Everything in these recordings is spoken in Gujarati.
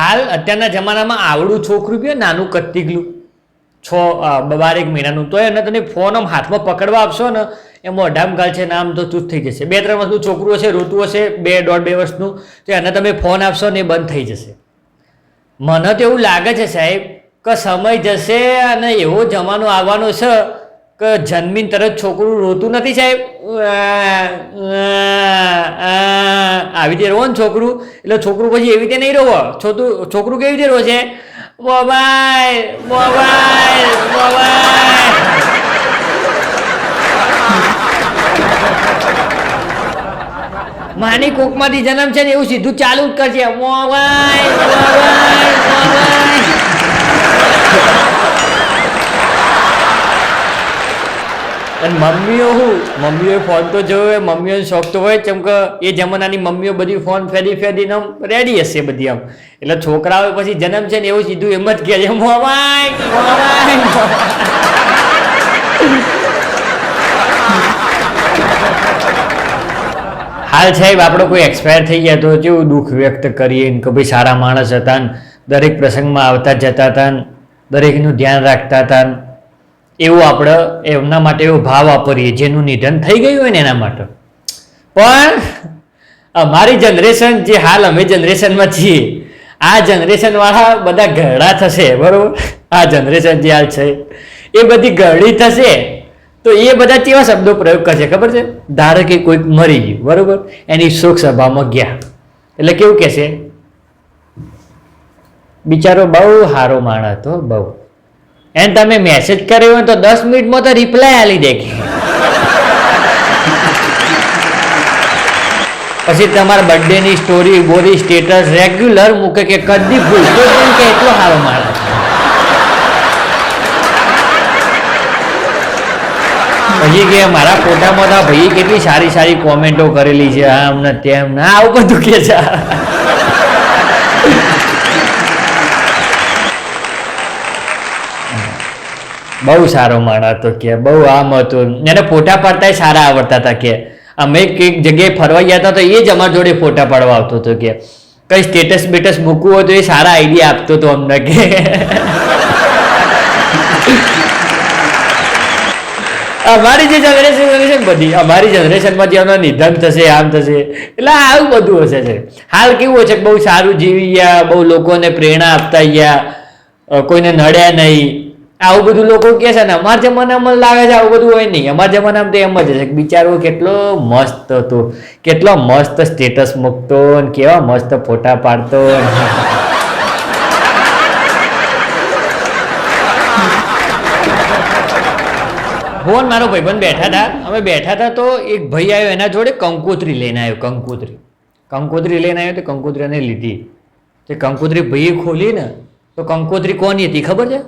હાલ અત્યારના જમાનામાં આવડું છોકરું બી નાનું કત્તીકલું છ બારેક મહિનાનું. તો એને તમે ફોન આમ હાથમાં પકડવા આપશો ને એ મોઢામ ગાલ છે નામ તો ચૂપ થઈ જશે. બે, ત્રણ વર્ષનું છોકરું હશે, ઋતુ હશે, બે, દોઢ, બે વર્ષનું તો એને તમે ફોન આપશો ને એ બંધ થઈ જશે. મને તો એવું લાગે છે સાહેબ કે સમય જશે અને એવો જમાનો આવવાનો છે કે જન્મીન તરત છોકરું રોતું નથી સાહેબ? આવી રીતે રોવો ને છોકરું. એટલે છોકરું પછી એવી રીતે નહીં રોવો. છોકરું છોકરું કેવી રીતે રોશે? Mobile mobile mobile. માની કોકમાંથી જન્મ છે ને એવું સીધું ચાલુ જ કરશે મોબાઈલ મોબાઈલ અને મમ્મીઓ શું મમ્મીઓએ ફોન તો જોયો હોય, મમ્મીઓને શોખ તો હોય કેમ કે એ જમાનાની મમ્મીઓ બધી ફોન ફેરી ફેરીને આમ રેડી હશે બધી આમ. એટલે છોકરાઓ પછી જન્મ છે ને એવું સીધું એમ જ કહે છે, મોબાઈલ હાલ સાહેબ, આપણો કોઈ એક્સપાયર થઈ ગયા તો કેવું દુઃખ વ્યક્ત કરીએ ને કે ભાઈ સારા માણસ હતા ને દરેક પ્રસંગમાં આવતા જતા હતા દરેકનું ધ્યાન રાખતા હતા એવું આપણે એમના માટે એવો ભાવ વાપરીએ, જેનું નિધન થઈ ગયું હોય ને એના માટે. પણ અમારી જનરેશન જે હાલ અમે જનરેશનમાં છીએ, આ જનરેશન વાળા બધા ઘરડા થશે, બરોબર? આ જનરેશન જે હાલ છે, એ બધી ઘરડી થશે, તો એ બધા કેવા શબ્દો પ્રયોગ કરશે, ખબર છે? ધારો કે કોઈક મરી ગયું, બરોબર? એની શોક સભામાં ગયા. એટલે કેવું કહેશે? બિચારો બહુ સારો માણસ હતો, બહુ. એને તમે મેસેજ કર્યો હોય તો દસ મિનિટમાં તો રિપ્લાય આલી દે પછી તમારા બર્થડેની સ્ટોરી બોરી સ્ટેટસ રેગ્યુલર મૂકે કે કદી ભૂલતો જ કે એટલો સારો માણસ. પછી કે મારા ફોટામાં તો ભાઈ કેટલી સારી સારી કોમેન્ટો કરેલી છે, આમ ને તેમ ને આવું બધું કે છે. બહુ સારો માણસ હતો કે, બહુ આમ હતું. એને ફોટા પાડતા સારા આવડતા હતા કે, અમે કંઈક જગ્યાએ ફરવા ગયા હતા તો એ જ અમારા જોડે ફોટા પાડવા આવતો હતો કે, કઈ સ્ટેટસ બેટસ મૂકવું હોય તો એ સારા આઈડિયા આપતો હતો અમને કે. અમારી જે જનરેશન છે ને બધી, અમારી જનરેશનમાં જે એમના નિધન થશે, આમ થશે, એટલે આવું બધું હશે છે. હાલ કેવું કે બહુ સારું જીવી ગયા, બહુ લોકોને પ્રેરણા આપતા ગયા કોઈને નડ્યા નહીં આવું બધું લોકો કહે છે ને, અમારા જમાનામાં લાગે છે આવું બધું હોય નહીં. અમારા જમાનામાં તો એમ જ હશે બિચારો કેટલો મસ્ત હતો, કેટલો મસ્ત સ્ટેટસ મૂકતો ને કેવા મસ્ત ફોટા પાડતો ફોન મારો ભાઈબંધ બેઠા હતા અમે બેઠા હતા તો એક ભાઈ આવ્યો એના જોડે કંકોત્રી લઈને આવ્યો, કંકોત્રી. કંકોત્રી લઈને આવ્યો તો કંકોત્રી લીધી. તે કંકોત્રી ભાઈએ ખોલી ને તો કંકોત્રી કોની હતી ખબર છે?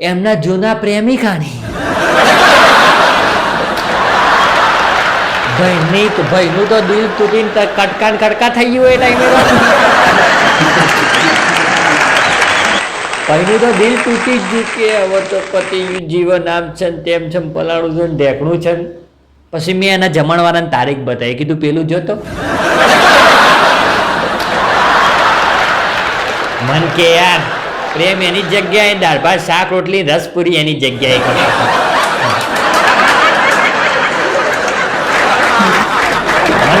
એમના જૂના પ્રેમિકાની. ભાઈની તો ભાઈનું તો દિલ તૂટીને કટકાન કટકા થઈ ગયું એ ટાઈમે ભાઈનું તો દિલ તૂટી જ ગયું કે હવે તો પતિ જીવન આમ છે ને તેમ છે પલાણું છે ને ઢેકણું છે ને. પછી મેં એના જમણવાળાની તારીખ બતાવી. કીધું, પેલું જોતો મન કે યાર પ્રેમ એની જગ્યાએ દાળ ભાત શાક રોટલી રસ પૂરી એની જગ્યાએ કરે.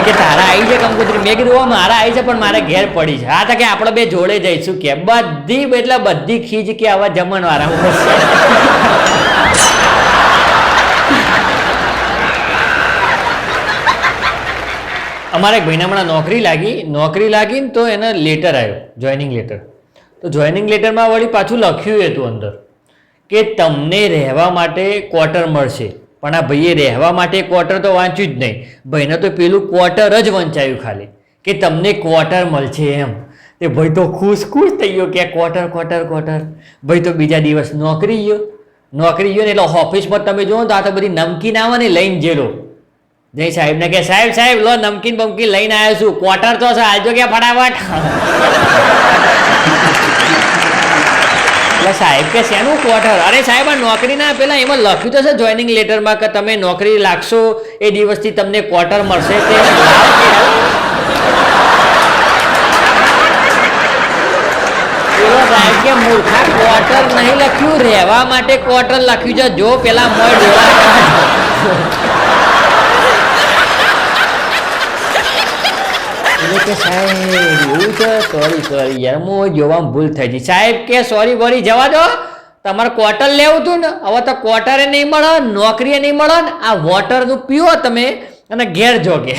કે તારા આવી છે કંકુત્રી? મેં કીધું "હો, મારા આવી છે પણ મારે ઘેર પડી છે. હા તો કે આપણે બે જોડે જઈશું કે બધી એટલે બધી ખીજ કે આવા જમણ વાળા અમારે એક ભાઈને હમણાં નોકરી લાગી. નોકરી લાગી ને તો એને લેટર આવ્યો જોઈનિંગ લેટર તો જોઈનિંગ લેટરમાં વળી પાછું લખ્યું હતું અંદર કે તમને રહેવા માટે ક્વાર્ટર મળશે. પણ આ ભાઈએ રહેવા માટે ક્વાર્ટર તો વાંચ્યું જ નહીં. ભાઈને તો પેલું ક્વાર્ટર જ વંચાયું ખાલી. કે તમને ક્વાર્ટર મળશે એમ. તે ભાઈ તો ખુશ ખુશ થઈ ગયો કે ક્વાર્ટર ક્વાર્ટર ક્વાર્ટર ભાઈ તો બીજા દિવસ નોકરી ગયો. નોકરી ગયો ને એટલે ઓફિસમાં તમે જુઓ તો આ તો બધી નમકીન આવે ને લઈને જેલો. જય સાહેબને કે, સાહેબ સાહેબ, લો નમકીન બમકીન લઈને આવ્યો છું. ક્વાર્ટર તો છે આવજો કે ફટાફટ. એટલે સાહેબ કે શેનું ક્વાર્ટર અરે સાહેબ, આ નોકરીના પેલા એમાં લખ્યું તો છે જોઈનિંગ લેટરમાં કે તમે નોકરી લાગશો, એ દિવસથી તમને ક્વાર્ટર મળશે. તે સાહેબ કે નહીં લખ્યું, રહેવા માટે ક્વાર્ટર લખ્યું છે. જો પેલા મોય એટલે કે સાહેબ, એવું છે સોરી સોરી યાર, હું જોવામાં ભૂલ થઈ ગઈ. સાહેબ, કે સોરી બોરી જવા દો. તમારે ક્વાર્ટર લેવું હતું ને, હવે તો ક્વાર્ટરે નહીં મળે નોકરીએ નહીં મળે ને, આ વોટરનું પીવો તમે અને ઘેર જો કે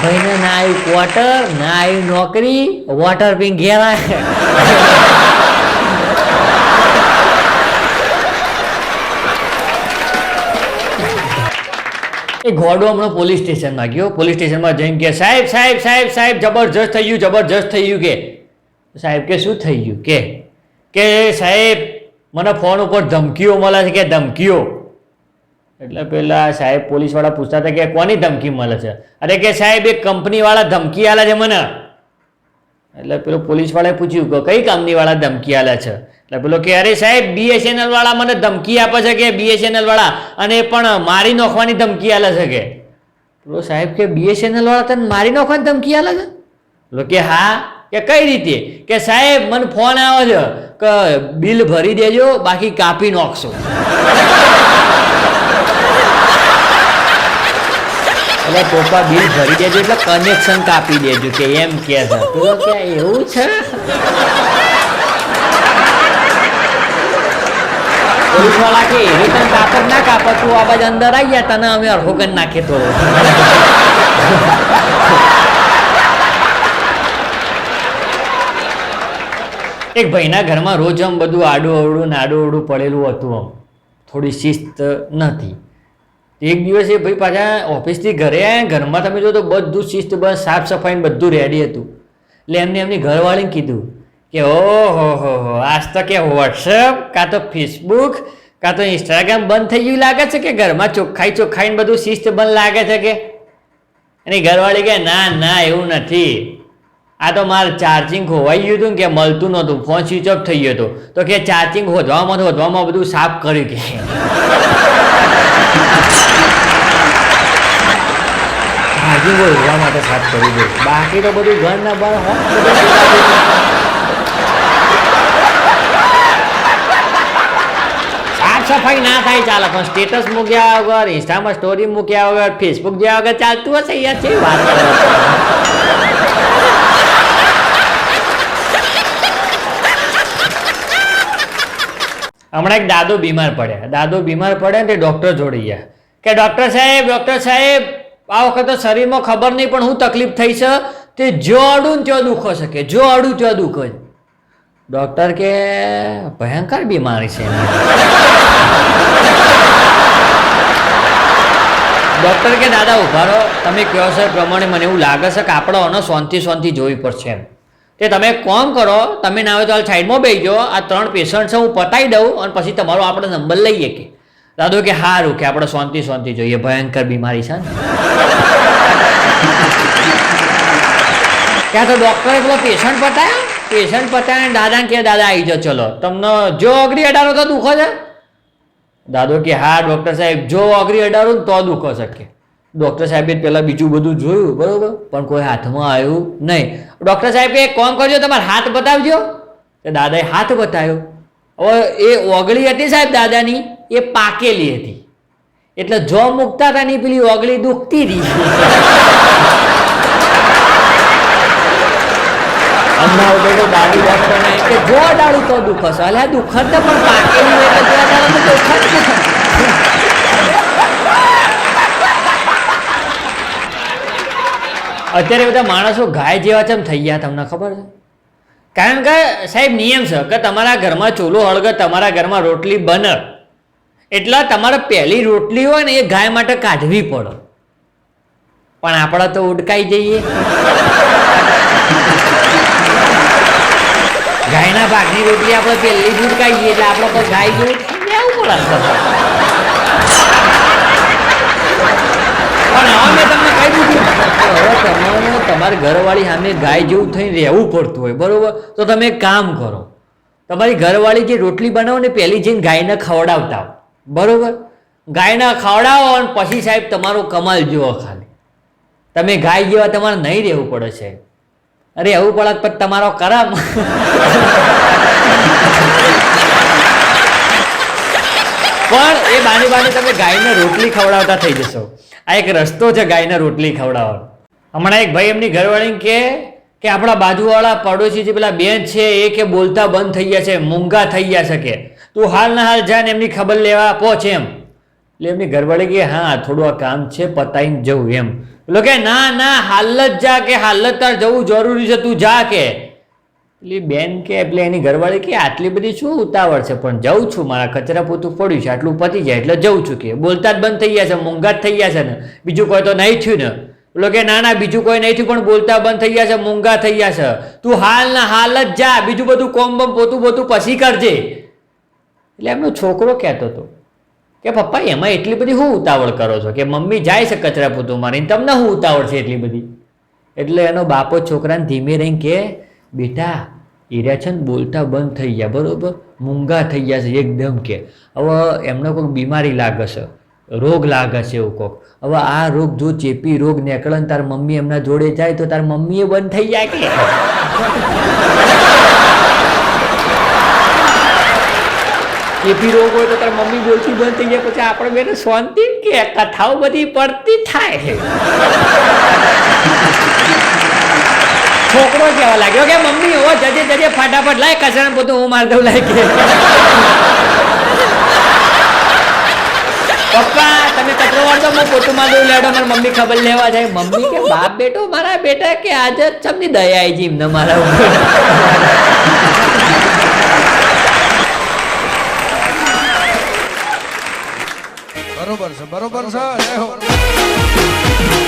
ભાઈને ના આવ્યું ક્વાર્ટર ના આવી નોકરી વોટર પીને ઘેર આવે એ ઘોડો હમણાં પોલીસ સ્ટેશનમાં ગયો. પોલીસ સ્ટેશનમાં જઈને કે સાહેબ સાહેબ સાહેબ સાહેબ, જબરજસ્ત થઈ ગયું, જબરજસ્ત થઈ ગયું. કે, સાહેબ, કે શું થઈ ગયું? કે કે સાહેબ, મને ફોન ઉપર ધમકીઓ મળે છે. કે, ધમકીઓ? એટલે પેલા સાહેબ પોલીસવાળા પૂછતા હતા કે, કોની ધમકી મળે છે? અરે કે સાહેબ, એક કંપનીવાળા ધમકી આલે છે મને. એટલે પેલો પોલીસવાળાએ પૂછ્યું કે કઈ કંપનીવાળા ધમકી આલે છે? એટલે પેલો કે, અરે સાહેબ બીએસએનએલ વાળા મને ધમકી આપે છે કે બીએસએનએલ વાળા? અને પણ મારી નોખવાની ધમકી આલે છે કે? પેલો સાહેબ કે બીએસએનએલ વાળા તને મારી નોખવાની ધમકી આલે છે? પેલો કે, હા. કે, કઈ રીતે? કે, સાહેબ, મને ફોન આવે છે કે બિલ ભરી દેજો, બાકી કાપી નાખશો. એટલે પપ્પા બિલ ભરી દેજો, એટલે કનેક્શન કાપી દેજો કે એમ કે છે. પેલો કે એવું છે? પોલીસવાળા કે એવી તને કાપડ ના કાપડ તું આ બાજુ અંદર આવી ગયા તને અમે કરી નાખીએ તો. એક ભાઈના ઘરમાં રોજ આમ બધું આડું અવડું ને આડું અવડું પડેલું હતું આમ. થોડી શિસ્ત નથી એક દિવસ એ ભાઈ પાછા ઓફિસથી ઘરે આવ્યા ઘરમાં તમે જો તો બધું શિસ્ત, બસ સાફ સફાઈ બધું રેડી હતું. એટલે એમને એમની ઘરવાળીને કીધું કે, ઓહો, હો હો, આજ તો કે વોટ્સઅપ કાં તો ફેસબુક કાં તો ઇન્સ્ટાગ્રામ બંધ થઈ ગયું લાગે છે કે ઘરમાં ચોખ્ખાઈ ચોખ્ખાઈને બધું શિસ્ત બંધ લાગે છે કે? એની ઘરવાળી કે ના ના, એવું નથી. આ તો મારે ચાર્જિંગ ખોવાઈ ગયું હતું કે મળતું નહોતું. ફોન સ્વિચ ઓફ થઈ ગયો હતો. તો કે ચાર્જિંગ હોધવામાં હોધવામાં બધું સાફ કર્યું કે. ચાર્જિંગ હોધવા માટે સાફ કરી દઉં બાકી તો બધું ઘરના બહાર હોય સાફ સફાઈ ના થાય ચાલે, પણ સ્ટેટસ મૂક્યા વગર ઇન્સ્ટામાં સ્ટોરી મૂક્યા વગર ફેસબુક જ્યાં વગર ચાલતું હશે યાર? છે વાત હમણાં એક દાદો બીમાર પડ્યા. દાદો બીમાર પડે ને તે ડૉક્ટર જોડી ગયા. કે ડૉક્ટર સાહેબ ડૉક્ટર સાહેબ આ વખતે શરીરમાં ખબર નહીં પણ હું તકલીફ થઈ છે. તે જો અડું ત્યાં દુખો શકે જો અડું ત્યાં દુખો ડૉક્ટર કે, ભયંકર બીમારી છે. ડૉક્ટર કે, દાદા ઊભા રહો. તમે કહો છો પ્રમાણે મને એવું લાગે છે કે આપણે આનો શાંતિ શાંતિ જોવી પડશે એમ. તે તમે કોમ કરો, તમે ના આવે તો સાઈડમાં બેસજો આ ત્રણ પેશન્ટ છે, હું પતાવી દઉં અને પછી તમારો આપણે નંબર લઈએ કે. દાદો કે સારું કે આપણે શાંતિ શાંતિ જોઈએ ભયંકર બીમારી છે ને. ક્યાં તો ડૉક્ટરે પેલો પેશન્ટ પતાવ્યો પેશન્ટ પતાવીને દાદાને કે દાદા આવી જાઓ, ચલો. તમને જો અઘરી અઢારો તો દુખો છે દાદો કે, હા ડૉક્ટર સાહેબ, જો અઘરી અઢારો તો દુખો શકે ડૉક્ટર સાહેબે પહેલાં બીજું બધું જોયું, બરોબર? પણ કોઈ હાથમાં આવ્યું નહીં. ડૉક્ટર સાહેબ એક કોમ કરજો, તમારે હાથ બતાવજો. દાદાએ હાથ બતાવ્યો. હવે એ ઓગળી હતી સાહેબ દાદાની. એ પાકેલી હતી. એટલે જો મૂકતા હતા ની પેલી ઓગળી દુખતી હતી. જો અડાડું તો દુખશે. અલ્યા દુખત પણ પાકેલી અત્યારે બધા માણસો ગાય જેવા ચમ થઈ ગયા તમને ખબર છે? કારણ કે સાહેબ નિયમ છે કે તમારા ઘરમાં ચોલો હળગે, તમારા ઘરમાં રોટલી બને. એટલે તમારે પહેલી રોટલી હોય ને એ ગાય માટે કાઢવી પડે. પણ આપણે તો ઉડકાઈ જઈએ. ગાયના ભાગની રોટલી આપણે પહેલી જ ઉડકાઈ જઈએ, એટલે આપણે તો ગાય જેવું લેવું પડે પણ હવે તમારે ઘરવાળી સામે ગાય જેવું થઈને રહેવું પડતું હોય, બરોબર? તો તમે કામ કરો. તમારી ઘરવાળી જે રોટલી બનાવો ને, પહેલી જઈને ગાયને ખવડાવતા બરોબર? ગાયના ખવડાવો અને પછી સાહેબ તમારો કમાલ જુઓ ખાલી. તમે ગાય જેવા તમારે નહીં રહેવું પડે છે. અરે એવું પડે પણ તમારો કરમ. પણ એ બાની બાની તમે ગાયને રોટલી ખવડાવતા થઈ જશો. આ એક રસ્તો છે ગાયને રોટલી ખવડાવવાનો. હમણાં એક ભાઈ એમની ઘરવાળીને કે કે આપણા બાજુવાળા પડોશી જે પેલા બેન છે એ કે બોલતા બંધ થઈ ગયા છે, મૂંગા થઈ ગયા છે કે. તું હાલ ના હાલ જા ને એમની ખબર લેવા પહોંચ એમ. એટલે એમની ઘરવાળી કે હા, થોડું આ કામ છે પતાવીને જવું એમ. એટલે કે, ના ના, હાલ જ જા કે, હાલ જ તાર જવું જરૂરી છે, તું જા કે. એટલે બેન કે, એટલે એની ઘરવાળી કે, આટલી બધી શું ઉતાવળ છે? પણ જઉં છું, મારા કચરા પોતું પડ્યું છે, આટલું પતી જાય, એટલે જઉં છું કે. બોલતા જ બંધ થઈ ગયા છે મૂંગા જ થઈ ગયા છે ને. બીજું કોઈ તો નહીં થયું ને. એટલે કે, ના ના, બીજું કોઈ નહીં થયું, પણ બોલતા બંધ થઈ ગયા છે મૂંગા થઈ ગયા છે. તું હાલ ના, હાલ જ જા, બીજું બધું કોમ બમ પોતું પોતું પછી કરજે. એટલે એમનો છોકરો કહેતો હતો કે, પપ્પા, એમાં એટલી બધી શું ઉતાવળ કરો છો? કે મમ્મી જાય છે કચરા પૂતું મારીને તમને શું ઉતાવળ છે એટલી બધી? એટલે એનો બાપો છોકરાને ધીમે રહીને કે, બેટા એર્યા છે ને બોલતા બંધ થઈ ગયા, બરાબર? મૂંગા થઈ ગયા છે, એકદમ કે. હવે એમને કોઈક બીમારી લાગે છે, રોગ લાગે છે એવું કોક. હવે આ રોગ જો ચેપી રોગ નીકળે તાર મમ્મી એમના જોડે જાય તો તાર મમ્મીએ બંધ થઈ જાય કે? ચેપી રોગ હોય તો તારા મમ્મી બોલતી બંધ થઈ જાય. પછી આપણે બેને શાંતિ કે કથાઓ બધી પડતી થાય છોકરો કેવા લાગ્યો? કે મમ્મી, ઓ જજે જજે, ફટાફટ લાય કચરા બધું હું માર દઉં, લાય કે. પપ્પા, તમે કચરો વાળતો હું પોતું માં દઉં, લેડો, મારી મમ્મી ખબર લેવા જાય. મમ્મી કે, બાપ બેટો, મારા બેટા કે આજે ચમની દયા આવી જીમ ને મારા ઉપર. બરોબર છે બરોબર છે